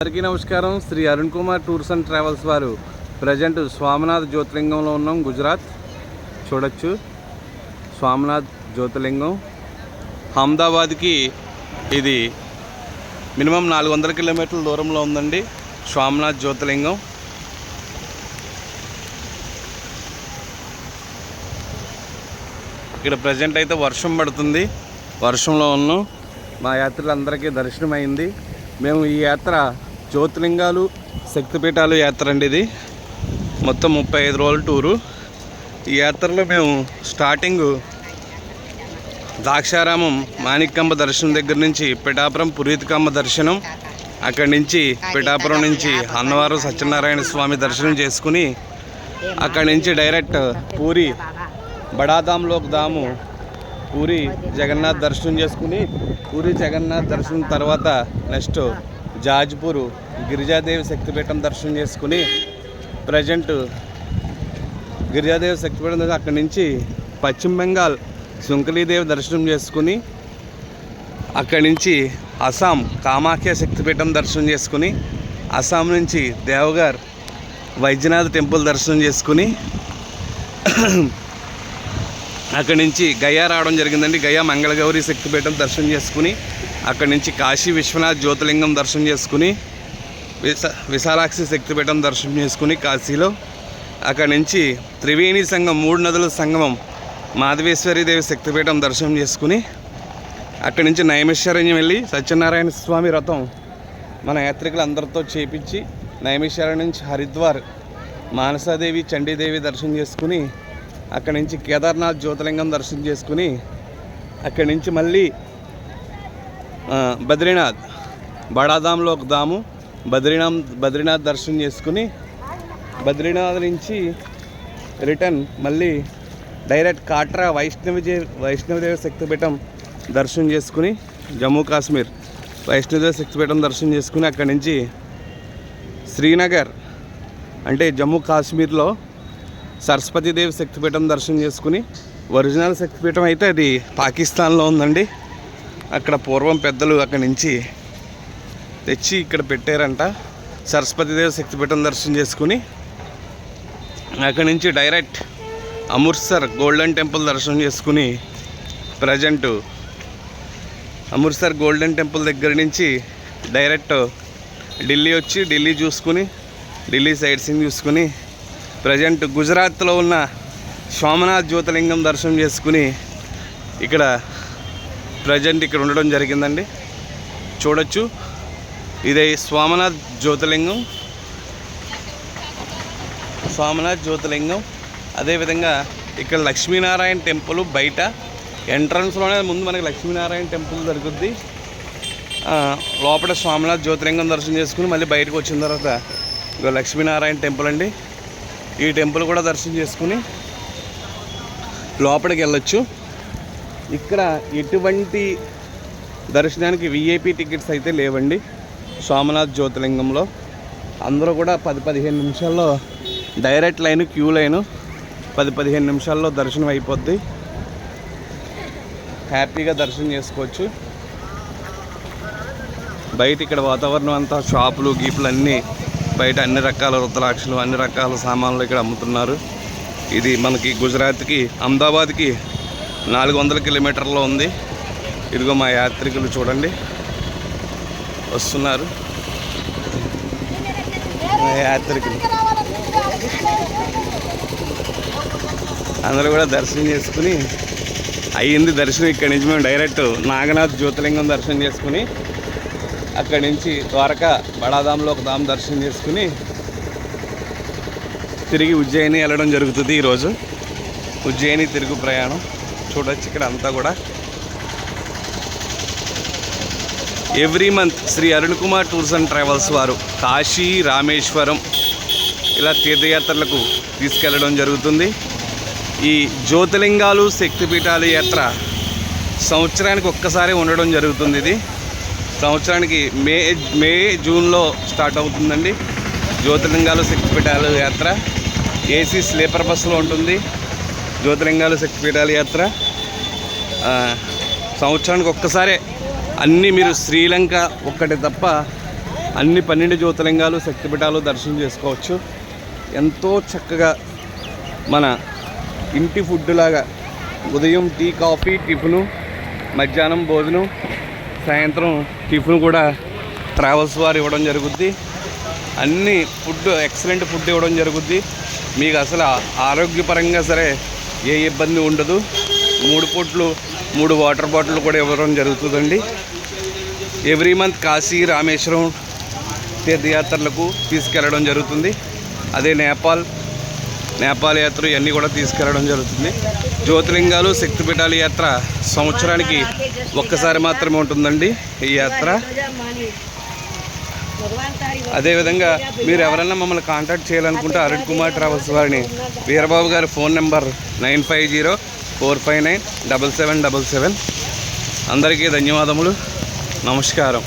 అందరికీ నమస్కారం. Shri Arun Kumar tours and travels వారు ప్రజెంట్ స్వామినాథ్ జ్యోతిలింగంలో ఉన్నాం గుజరాత్. చూడొచ్చు. స్వామినాథ్ జ్యోతిలింగం అహ్మదాబాద్కి ఇది మినిమం నాలుగు వందల కిలోమీటర్ల దూరంలో ఉందండి స్వామినాథ్ జ్యోతిలింగం ఇక్కడ ప్రజెంట్ అయితే వర్షం పడుతుంది. వర్షంలో ఉన్నాం. మా యాత్రలందరికీ దర్శనం అయింది మేము ఈ యాత్ర జ్యోతిలింగాలు శక్తిపీఠాలు యాత్ర అండి ఇది. మొత్తం ముప్పై ఐదు రోజుల టూరు. ఈ యాత్రలో మేము స్టార్టింగ్ ద్రాక్షారామం మాణిక్కంబ దర్శనం దగ్గర నుంచి పిఠాపురం పురీతికమ్మ దర్శనం అక్కడి నుంచి పిఠాపురం నుంచి అన్నవరం సత్యనారాయణ స్వామి దర్శనం చేసుకుని అక్కడి నుంచి డైరెక్ట్ పూరి బడాదాంలోకి దాము పూరి జగన్నాథ్ దర్శనం చేసుకుని పూరి జగన్నాథ్ దర్శనం తర్వాత నెక్స్ట్ జాజ్పూర్ గిరిజాదేవి శక్తిపీఠం దర్శనం చేసుకుని ప్రజెంట్ గిరిజాదేవి శక్తిపీఠం అక్కడి నుంచి పశ్చిమ బెంగాల్ సుంకలీదేవి దర్శనం చేసుకుని అక్కడి నుంచి అస్సాం కామాఖ్య శక్తిపీఠం దర్శనం చేసుకుని అస్సాం నుంచి దేవగర్ వైద్యనాథ్ టెంపుల్ దర్శనం చేసుకుని అక్కడి నుంచి గయా రావడం జరిగిందండి. గయా మంగళగౌరి శక్తిపీఠం దర్శనం చేసుకుని అక్కడి నుంచి కాశీ విశ్వనాథ్ జ్యోతిలింగం దర్శనం చేసుకుని విశా విశాలాక్షి శక్తిపీఠం దర్శనం చేసుకుని కాశీలో అక్కడి నుంచి త్రివేణి సంఘం మూడు నదుల సంగమం మాధవేశ్వరి దేవి శక్తిపీఠం దర్శనం చేసుకుని అక్కడి నుంచి నైమిషారణ్యం వెళ్ళి సత్యనారాయణ స్వామి రథం మన యాత్రికులందరితో చేపించి నైమిషారణ్యం నుంచి హరిద్వార్ మానసాదేవి చండీదేవి దర్శనం చేసుకుని అక్కడి నుంచి కేదార్నాథ్ జ్యోతిలింగం దర్శనం చేసుకుని అక్కడి నుంచి మళ్ళీ బద్రీనాథ్. బడాదాంలో ఒక దాము. బద్రీనాథ్ బద్రీనాథ్ దర్శనం చేసుకుని బద్రీనాథ్ నుంచి రిటర్న్ మళ్ళీ డైరెక్ట్ కాట్రా వైష్ణవి వైష్ణవదేవి శక్తిపీఠం దర్శనం చేసుకుని జమ్మూ కాశ్మీర్. వైష్ణవదేవి శక్తిపీఠం దర్శనం చేసుకుని అక్కడి నుంచి శ్రీనగర్ అంటే జమ్మూ కాశ్మీర్లో సరస్వతీదేవి శక్తిపీఠం దర్శనం చేసుకుని ఒరిజినల్ శక్తిపీఠం అయితే అది పాకిస్తాన్లో ఉందండి. అక్కడ పూర్వం పెద్దలు అక్కడి నుంచి తెచ్చి ఇక్కడ పెట్టారంట. సరస్వతీదేవి శక్తిపీఠం దర్శనం చేసుకుని అక్కడి నుంచి డైరెక్ట్ అమృత్సర్ గోల్డెన్ టెంపుల్ దర్శనం చేసుకుని ప్రజెంట్ అమృత్సర్ గోల్డెన్ టెంపుల్ దగ్గర నుంచి డైరెక్ట్ ఢిల్లీ వచ్చి ఢిల్లీ చూసుకుని ఢిల్లీ సైడ్ సీన్ చూసుకుని ప్రజెంట్ గుజరాత్లో ఉన్న సోమనాథ్ జ్యోతిలింగం దర్శనం చేసుకుని ఇక్కడ ప్రజెంట్ ఇక్కడ ఉండడం జరిగిందండి. చూడొచ్చు. ఇదే స్వామినాథ్ జ్యోతిలింగం స్వామినాథ్ జ్యోతిలింగం అదేవిధంగా ఇక్కడ లక్ష్మీనారాయణ టెంపుల్ బయట ఎంట్రన్స్లోనే ముందు మనకి లక్ష్మీనారాయణ టెంపుల్ దొరుకుద్ది. లోపల స్వామినాథ్ జ్యోతిలింగం దర్శనం చేసుకుని మళ్ళీ బయటకు వచ్చిన తర్వాత ఇగో లక్ష్మీనారాయణ టెంపుల్ అండి. ఈ టెంపుల్ కూడా దర్శనం చేసుకుని లోపలికి వెళ్ళొచ్చు. ఇక్కడ ఎటువంటి దర్శనానికి విఐపి టికెట్స్ అయితే లేవండి. సోమనాథ్ జ్యోతిలింగంలో అందరూ కూడా పది పదిహేను నిమిషాల్లో డైరెక్ట్ లైన్ క్యూ లైను పది పదిహేను నిమిషాల్లో దర్శనం అయిపోద్ది. హ్యాపీగా దర్శనం చేసుకోవచ్చు. బయట ఇక్కడ వాతావరణం అంతా షాపులు గీపులు అన్నీ బయట అన్ని రకాల రుద్రాక్షలు అన్ని రకాల సామాన్లు ఇక్కడ అమ్ముతున్నారు. ఇది మనకి గుజరాత్కి అహ్మదాబాద్కి నాలుగు వందల కిలోమీటర్లో ఉంది. ఇదిగో మా యాత్రికులు చూడండి. వస్తున్నారు. మా యాత్రికులు. అందరూ కూడా దర్శనం చేసుకుని అయ్యింది దర్శనం ఇక్కడి నుంచి మేము డైరెక్ట్ నాగనాథ్ జ్యోతిలింగం దర్శనం చేసుకుని అక్కడి నుంచి ద్వారకా బడాధాంలో ఒక ధామ్ దర్శనం చేసుకుని తిరిగి ఉజ్జయిని వెళ్ళడం జరుగుతుంది ఈరోజు. ఉజ్జయిని తిరుగు ప్రయాణం. చూడొచ్చు ఇక్కడ అంతా కూడా. Every month Shri Arun Kumar tours and travels వారు కాశీ రామేశ్వరం ఇలా తీర్థయాత్రలకు తీసుకెళ్ళడం జరుగుతుంది. ఈ జ్యోతిలింగాలు శక్తిపీఠాల యాత్ర సంవత్సరానికి ఒక్కసారి ఉండడం జరుగుతుంది ఇది. సంవత్సరానికి మే మే జూన్లో స్టార్ట్ అవుతుందండి. జ్యోతిలింగాలు శక్తిపీఠాల యాత్ర. ఏసీ స్లీపర్ బస్సులో ఉంటుంది. జ్యోతిలింగాలు శక్తిపీఠాల యాత్ర. సంవత్సరానికి ఒక్కసారే అన్నీ మీరు శ్రీలంక ఒక్కటి తప్ప అన్ని పన్నెండు జ్యోతిలింగాలు శక్తిపీఠాలు దర్శనం చేసుకోవచ్చు. ఎంతో చక్కగా మన ఇంటి ఫుడ్ లాగా ఉదయం టీ కాఫీ టిఫిను మధ్యాహ్నం భోజనం సాయంత్రం టిఫిన్ కూడా ట్రావెల్స్ వారు ఇవ్వడం జరుగుద్ది. అన్ని ఫుడ్ ఎక్సలెంట్ ఫుడ్ ఇవ్వడం జరుగుద్ది. మీకు అసలు ఆరోగ్యపరంగా సరే ఏ ఇబ్బంది ఉండదు. మూడు పూట్లు మూడు వాటర్ బాటిల్ కూడా ఇవ్వడం జరుగుతుందండి. ఎవ్రీ మంత్ కాశీ రామేశ్వరం తీర్థయాత్రలకు తీసుకెళ్ళడం జరుగుతుంది. అదే నేపాల్ నేపాల్ యాత్ర ఇవన్నీ కూడా తీసుకెళ్ళడం జరుగుతుంది. జ్యోతిలింగాలు శక్తిపీఠాల యాత్ర సంవత్సరానికి ఒక్కసారి మాత్రమే ఉంటుందండి ఈ యాత్ర. అదేవిధంగా మీరు ఎవరైనా మమ్మల్ని కాంటాక్ట్ చేయాలనుకుంటే అరుణ్ కుమార్ ట్రావెల్స్ వారిని. వీరబాబు గారి phone number nine five zero four five nine double seven double seven. అందరికీ ధన్యవాదములు. నమస్కారం.